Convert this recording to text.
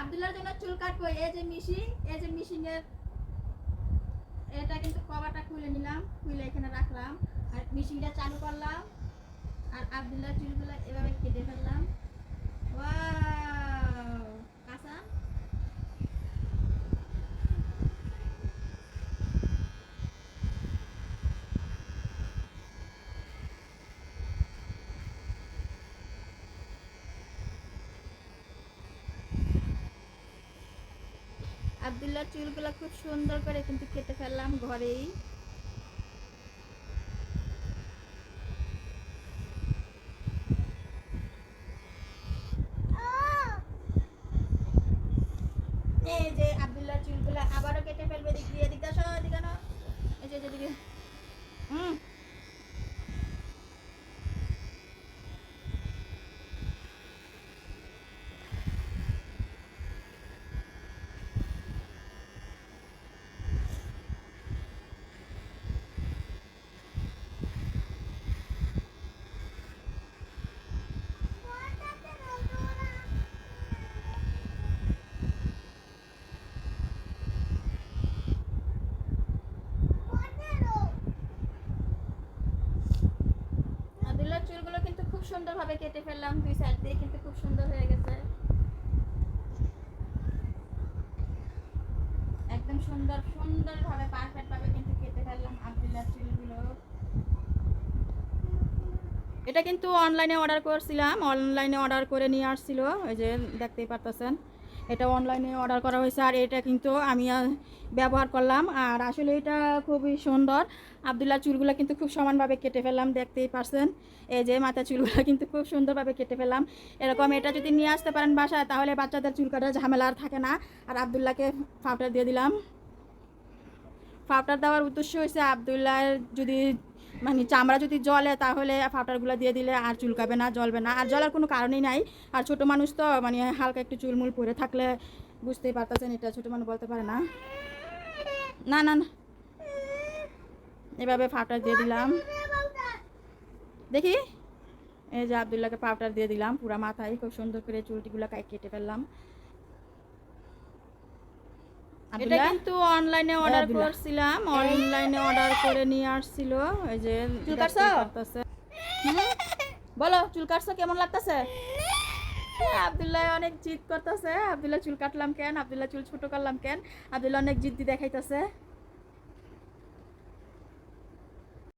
আব্দুল্লাহর জন্য চুল কাটবো। এই যে মেশিন এই যে মেশিনের এটা কিন্তু কভারটা খুলে নিলাম, খুলে এখানে রাখলাম। আর মেশিনটা চালু করলাম। আর আব্দুল্লাহ চুলগুলো এভাবে কেটে ফেললাম। ওয়াও! আব্দুল্লাহ চুলগুলো খুব সুন্দর করে কিন্তু কেটে ফেললাম ঘরেই। এই যে আব্দুল্লাহ চুলগুলো আবারও কেটে ফেলবে দিক দিয়ে দিক আসো দিকে না এই যে যেদিকে হুম আব্দুল্লাহ চুলগুলো কিন্তু খুব সুন্দরভাবে কেটে ফেললাম দুই সাইড দিয়ে, কিন্তু খুব সুন্দর হয়ে গেছে। একদম সুন্দর, সুন্দরভাবে পারফেক্টভাবে কিন্তু কেটে ফেললাম আব্দুল্লাহ চুলগুলো। এটা কিন্তু অনলাইনে অর্ডার করছিলাম অনলাইনে অর্ডার করে নিয়ে আসছিল, ওই যে দেখতেই পারতেছেন। এটা অনলাইনে অর্ডার করা হয়েছে আর এটা কিন্তু আমি ব্যবহার করলাম। আর আসলে এটা খুবই সুন্দর। আবদুল্লাহ চুলগুলো কিন্তু খুব সমানভাবে কেটে ফেললাম, দেখতেই পারছেন। এই যে মাথা চুলগুলো কিন্তু খুব সুন্দরভাবে কেটে ফেললাম। এরকম এটা যদি নিয়ে আসতে পারেন বাসায়, তাহলে বাচ্চাদের চুল কাটার ঝামেলা আর থাকে না। আর আবদুল্লাহকে ফাউটার দিয়ে দিলাম। ফাউটার দেওয়ার উদ্দেশ্য হয়েছে আবদুল্লাহ যদি মানে চামড়া যদি জলে, তাহলে ফাউটারগুলো দিয়ে দিলে আর চুলকাবে না, জ্বলবে না। আর জ্বলার কোনো কারণই নাই। আর ছোট মানুষ তো মানে হালকা একটু চুলমুল পরে থাকলে বুঝতেই পারতেছেন, এটা ছোট মানুষ বলতে পারে না। না না না। এভাবে ফাউটার দিয়ে দিলাম। দেখি? এই যে আবদুল্লাহকে পাউডার দিয়ে দিলাম পুরা মাথায়। খুব সুন্দর করে চুলটিগুলো কেটে ফেললাম। এটা কিন্তু অনলাইনে অর্ডার আব্দুল্লাহ। করছিলাম। অনলাইনে অর্ডার করে নিয়ে আসছিল। ওই যে চুল কাটছো? বলো চুল কাটছো? কেমন লাগতেছে? আবদুল্লাহ অনেক জিদ করতেছে। আবদুল্লাহ চুল কাটলাম কেন? আবদুল্লাহ চুল ছোট করলাম কেন? আবদুল্লাহ অনেক জিদ্দি দেখাইতেছে।